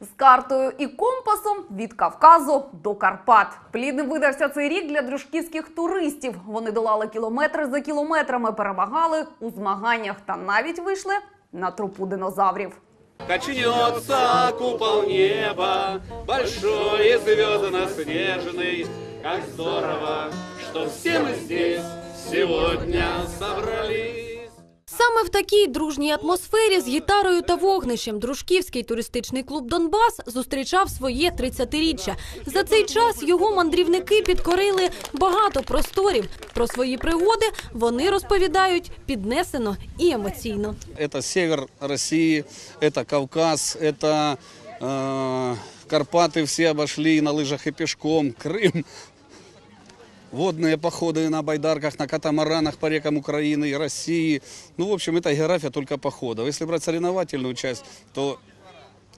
З картою і компасом від Кавказу до Карпат. Плідним видався цей рік для дружківських туристів. Вони долали кілометри за кілометрами, перемагали у змаганнях та навіть вийшли на трупу динозаврів. Качнется купол неба, большой и звездно-снежный. Как здорово, что все мы здесь сегодня собрались. Саме в такій дружній атмосфері з гітарою та вогнищем дружківський туристичний клуб Донбас зустрічав своє 30-річчя. За цей час його мандрівники підкорили багато просторів. Про свої пригоди вони розповідають піднесено і емоційно. Это север России, это Кавказ, это э, Карпаты все обошли на лыжах и пешком, Крым. Водные походы на байдарках, на катамаранах по рекам Украины и России. Ну, в общем, это география только походов. Если брать соревновательную часть, то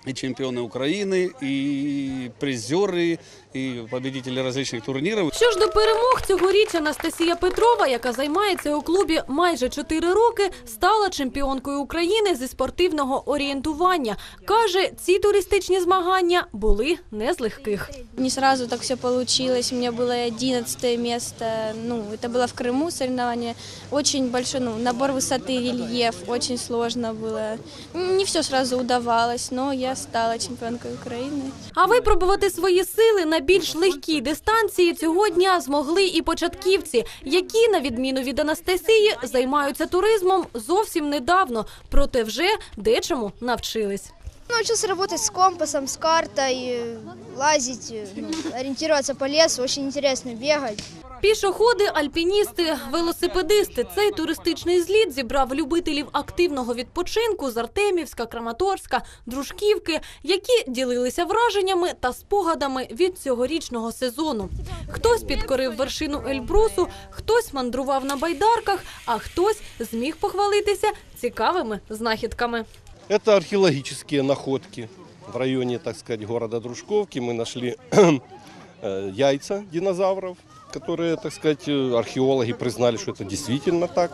и чемпионы Украины, и призеры, и победители различных турниров. Що ж до перемог цьогоріч Анастасія Петрова, яка займається у клубі майже 4 роки, стала чемпіонкою України зі спортивного орієнтування. Каже, ці туристичні змагання були не з легких. Не сразу так все получилось. У меня было 11 место. Ну, это было в Крыму соревнование. Очень большой ну, набор высоты, рельеф. Очень сложно было. Не все сразу удавалось, но я стала чемпионкой Украины. А випробувати свої сили на більш легкій дистанції цього дня змогли і початківці, які, на відміну від Анастасії, займаються туризмом зовсім недавно, проте вже дечому навчились. Научился работать с компасом, с картой, э, лазить, э, ну, ориентироваться по лесу. Очень интересно бегать. Пішоходи, альпіністи, велосипедисти. Цей туристичний зліт зібрав любителів активного відпочинку з Артемівська, Краматорська, Дружківки, які ділилися враженнями та спогадами від цьогорічного сезону. Хтось підкорив вершину Ельбрусу, хтось мандрував на байдарках, а хтось зміг похвалитися цікавими знахідками. Это археологические находки. В районе, так сказать, города Дружковки мы нашли э, яйца динозавров, которые, так сказать, э, археологи признали, что это действительно так.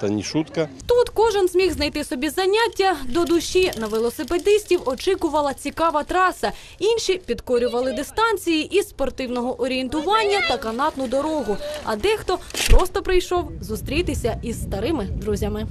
Это не шутка. Тут кожен зміг знайти собі заняття до душі. На велосипедистів очікувала цікава траса. Інші підкорювали дистанції із спортивного орієнтування та канатну дорогу. А дехто просто прийшов зустрітися із старими друзями.